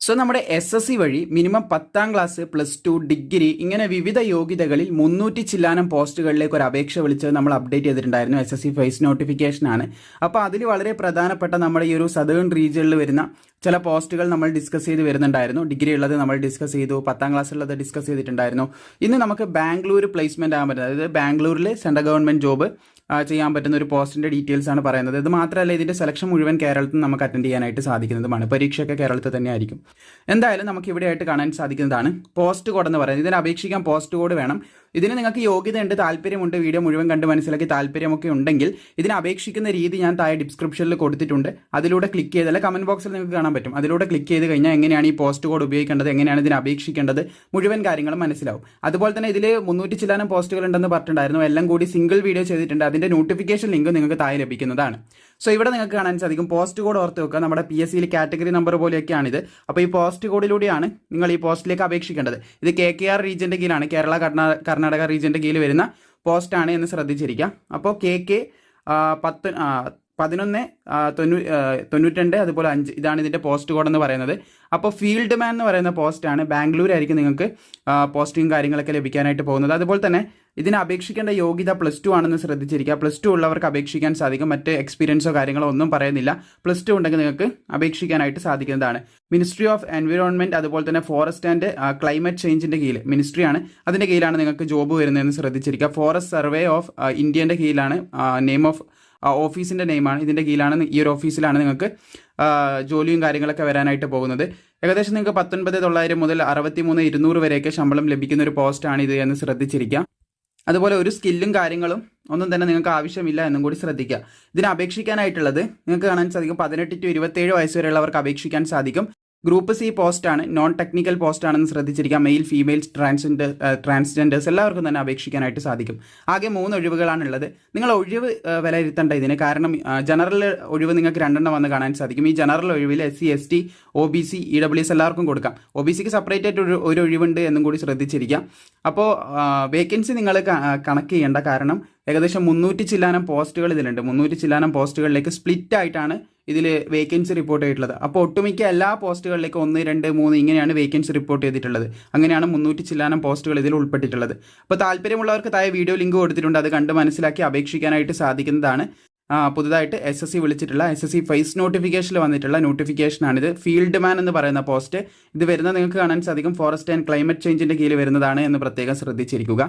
So നമ്മുടെ S S C വഴി minimum പത്താം ക്ലാസ് പ്ലസ് ടു ഡിഗ്രി ഇങ്ങനെ വിവിധ യോഗ്യതകളിൽ മുന്നൂറ്റി ചില്ലാനം പോസ്റ്റുകളിലേക്ക് ഒരു അപേക്ഷ വിളിച്ചത് നമ്മൾ അപ്ഡേറ്റ് ചെയ്തിട്ടുണ്ടായിരുന്നു. S S C phase notification ആണ്. അപ്പോൾ അതിൽ വളരെ പ്രധാനപ്പെട്ട നമ്മുടെ ഈ ഒരു സദേൺ റീജിയനിൽ വരുന്ന ചില പോസ്റ്റുകൾ നമ്മൾ ഡിസ്കസ് ചെയ്ത് വരുന്നുണ്ടായിരുന്നു. ഡിഗ്രി ഉള്ളത് നമ്മൾ ഡിസ്കസ് ചെയ്തു. പത്താം ക്ലാസ് ഉള്ളത് ഡിസ്കസ് ചെയ്തിട്ടുണ്ടായിരുന്നു. ഇന്ന് നമുക്ക് ബാംഗ്ലൂർ പ്ലേസ്മെന്റ് ആകാൻ പറ്റുന്നത് അതായത് ബാംഗ്ലൂരിൽ സെൻട്രൽ ഗവൺമെന്റ് ജോബ് ചെയ്യാൻ പറ്റുന്ന ഒരു പോസ്റ്റിന്റെ ഡീറ്റെയിൽസ് ആണ് പറയുന്നത്. ഇത് മാത്രമല്ല ഇതിന്റെ സെലക്ഷൻ മുഴുവൻ കേരളത്തിൽ നിന്ന് നമുക്ക് അറ്റൻഡ് ചെയ്യാനായിട്ട് സാധിക്കുന്നതുമാണ്. പരീക്ഷയൊക്കെ കേരളത്തിൽ തന്നെ ആയിരിക്കും. എന്തായാലും നമുക്ക് ഇവിടെയായിട്ട് കാണാൻ സാധിക്കുന്നതാണ്. പോസ്റ്റ് കോഡ് എന്ന് പറയുന്നത്. ഇതിനെ അപേക്ഷിക്കാൻ പോസ്റ്റ് കോഡ് വേണം. ഇതിന് നിങ്ങൾക്ക് യോഗ്യതയുണ്ട് താല്പര്യമുണ്ട് വീഡിയോ മുഴുവൻ കണ്ട് മനസ്സിലാക്കി താല്പര്യമൊക്കെ ഉണ്ടെങ്കിൽ ഇതിന് അപേക്ഷിക്കുന്ന രീതി ഞാൻ താഴെ ഡിസ്ക്രിപ്ഷനിൽ കൊടുത്തിട്ടുണ്ട്. അതിലൂടെ ക്ലിക്ക് ചെയ്താൽ കമന്റ് ബോക്സിൽ നിങ്ങൾക്ക് കാണാൻ പറ്റും. അതിലൂടെ ക്ലിക്ക് ചെയ്ത് കഴിഞ്ഞാൽ എങ്ങനെയാണ് ഈ പോസ്റ്റ് കോഡ് ഉപയോഗിക്കേണ്ടത് എങ്ങനെയാണ് ഇതിന് അപേക്ഷിക്കേണ്ടത് മുഴുവൻ കാര്യങ്ങളും മനസ്സിലാവും. അതുപോലെ തന്നെ ഇതിൽ മുന്നൂറ്റി ചില്ലാനം പോസ്റ്റുകൾ ഉണ്ടെന്ന് പറഞ്ഞിട്ടുണ്ടായിരുന്നു. എല്ലാം കൂടി സിംഗിൾ വീഡിയോ ചെയ്തിട്ടുണ്ട്. അതിന്റെ നോട്ടിഫിക്കേഷൻ ലിങ്ക് നിങ്ങൾക്ക് താഴെ ലഭിക്കുന്നതാണ്. സോ ഇവിടെ നിങ്ങൾക്ക് കാണാൻ സാധിക്കും. പോസ്റ്റ് കോഡ് ഓർത്ത് വെക്കുക. നമ്മുടെ പി എസ് സിയിൽ കാറ്റഗറി നമ്പർ പോലെയൊക്കെയാണിത്. അപ്പോൾ ഈ പോസ്റ്റ് കോഡിലൂടെയാണ് നിങ്ങൾ ഈ പോസ്റ്റിലേക്ക് അപേക്ഷിക്കേണ്ടത്. ഇത് കെ കെ ആർ റീജിയന്റെ കീഴിലാണ്. കേരള കർണാടക റീജിയന്റെ കീഴിൽ വരുന്ന പോസ്റ്റാണ് എന്ന് ശ്രദ്ധിച്ചിരിക്കുക. അപ്പോൾ കെ കെ പത്ത് പതിനൊന്ന് തൊണ്ണൂ തൊണ്ണൂറ്റിരണ്ട് അതുപോലെ അഞ്ച് ഇതാണ് ഇതിന്റെ പോസ്റ്റ് കോഡ് എന്ന് പറയുന്നത്. അപ്പോൾ ഫീൽഡ് മാൻ എന്ന് പറയുന്ന പോസ്റ്റാണ് ബാംഗ്ലൂരായിരിക്കും നിങ്ങൾക്ക് പോസ്റ്റിംഗ് കാര്യങ്ങളൊക്കെ ലഭിക്കാനായിട്ട് പോകുന്നത്. അതുപോലെ തന്നെ ഇതിന് അപേക്ഷിക്കേണ്ട യോഗ്യത പ്ലസ് ടു ആണെന്ന് ശ്രദ്ധിച്ചിരിക്കുക. പ്ലസ് ടു ഉള്ളവർക്ക് അപേക്ഷിക്കാൻ സാധിക്കും. മറ്റ് എക്സ്പീരിയൻസോ കാര്യങ്ങളോ ഒന്നും പറയുന്നില്ല. പ്ലസ് ടു ഉണ്ടെങ്കിൽ നിങ്ങൾക്ക് അപേക്ഷിക്കാനായിട്ട് സാധിക്കുന്നതാണ്. മിനിസ്ട്രി ഓഫ് എൻവിറോൺമെന്റ് അതുപോലെ തന്നെ ഫോറസ്റ്റ് ആൻഡ് ക്ലൈമറ്റ് ചേഞ്ചിന്റെ കീഴിൽ മിനിസ്ട്രിയാണ് അതിന്റെ കീഴിലാണ് നിങ്ങൾക്ക് ജോബ് വരുന്നതെന്ന് ശ്രദ്ധിച്ചിരിക്കുക. ഫോറസ്റ്റ് സർവേ ഓഫ് ഇന്ത്യന്റെ കീഴിലാണ് നെയിം ഓഫ് ഓഫീസിന്റെ നെയിമാണ് ഇതിന്റെ കീഴിലാണ് ഈ ഒരു ഓഫീസിലാണ് നിങ്ങൾക്ക് ജോലിയും കാര്യങ്ങളൊക്കെ വരാനായിട്ട് പോകുന്നത്. ഏകദേശം നിങ്ങൾക്ക് പത്തൊൻപത് തൊള്ളായിരം മുതൽ അറുപത്തി മൂന്ന് ഇരുന്നൂറ് വരെയൊക്കെ ശമ്പളം ലഭിക്കുന്ന ഒരു പോസ്റ്റാണ് ഇത് എന്ന് ശ്രദ്ധിച്ചിരിക്കുക. അതുപോലെ ഒരു സ്കില്ലും കാര്യങ്ങളും ഒന്നും തന്നെ നിങ്ങൾക്ക് ആവശ്യമില്ല എന്നും കൂടി ശ്രദ്ധിക്കുക. ഇതിന് അപേക്ഷിക്കാനായിട്ടുള്ളത് നിങ്ങൾക്ക് കാണാൻ സാധിക്കും. പതിനെട്ട് ടു ഇരുപത്തേഴ് വയസ്സ് വരെയുള്ളവർക്ക് അപേക്ഷിക്കാൻ സാധിക്കും. ഗ്രൂപ്പ് സി പോസ്റ്റ് ആണ് നോൺ ടെക്നിക്കൽ പോസ്റ്റ് ആണെന്ന് ശ്രദ്ധിച്ചിരിക്കാം. മെയിൽ ഫീമെയിൽസ് ട്രാൻസ്ജെൻഡർ ട്രാൻസ്ജെൻഡേഴ്സ് എല്ലാവർക്കും തന്നെ അപേക്ഷിക്കാനായിട്ട് സാധിക്കും. ആകെ മൂന്ന് ഒഴിവുകളാണുള്ളത്. നിങ്ങൾ ഒഴിവ് വിലയിരുത്തേണ്ട ഇതിന്. കാരണം ജനറൽ ഒഴിവ് നിങ്ങൾക്ക് രണ്ടെണ്ണം വന്ന് കാണാൻ സാധിക്കും. ഈ general ഒഴിവിൽ S C S T O B C E W S എല്ലാവർക്കും കൊടുക്കാം. ഒ ബി സിക്ക് സെപ്പറേറ്റ് ആയിട്ട് ഒരു ഒരു ഒഴിവുണ്ട് എന്നും കൂടി ശ്രദ്ധിച്ചിരിക്കാം. അപ്പോൾ വേക്കൻസി നിങ്ങൾ കണക്ക് ചെയ്യേണ്ട കാരണം ഏകദേശം മുന്നൂറ്റി ചില്ലാനം പോസ്റ്റുകൾ ഇതിലുണ്ട്. മുന്നൂറ്റി ചില്ലാനം പോസ്റ്റുകളിലേക്ക് സ്പ്ലിറ്റ് ആയിട്ടാണ് ഇതിൽ വേക്കൻസി റിപ്പോർട്ട് ചെയ്തിട്ടുള്ളത്. അപ്പോൾ ഒട്ടുമിക്ക എല്ലാ പോസ്റ്റുകളിലേക്കും ഒന്ന് രണ്ട് മൂന്ന് ഇങ്ങനെയാണ് വേക്കൻസി റിപ്പോർട്ട് ചെയ്തിട്ടുള്ളത്. അങ്ങനെയാണ് മുന്നൂറ്റി ചില്ലാനം പോസ്റ്റുകൾ ഇതിൽ ഉൾപ്പെട്ടിട്ടുള്ളത്. അപ്പോൾ താല്പര്യമുള്ളവർക്ക് താഴെ വീഡിയോ ലിങ്ക് കൊടുത്തിട്ടുണ്ട്. അത് കണ്ട് മനസ്സിലാക്കി അപേക്ഷിക്കാനായിട്ട് സാധിക്കുന്നതാണ്. പുതുതായിട്ട് എസ് എസ് സി വിളിച്ചിട്ടുള്ള എസ് എസ് സി ഫേസ് നോട്ടിഫിക്കേഷനിൽ വന്നിട്ടുള്ള നോട്ടിഫിക്കേഷനാണിത് ഫീൽഡ് മാൻ എന്ന് പറയുന്ന പോസ്റ്റ് ഇത് വരുന്നത് നിങ്ങൾക്ക് കാണാൻ സാധിക്കും. ഫോറസ്റ്റ് ആൻഡ് ക്ലൈമറ്റ് ചേഞ്ചിന്റെ കീഴിൽ വരുന്നതാണ് എന്ന് പ്രത്യേകം ശ്രദ്ധിച്ചിരിക്കുക.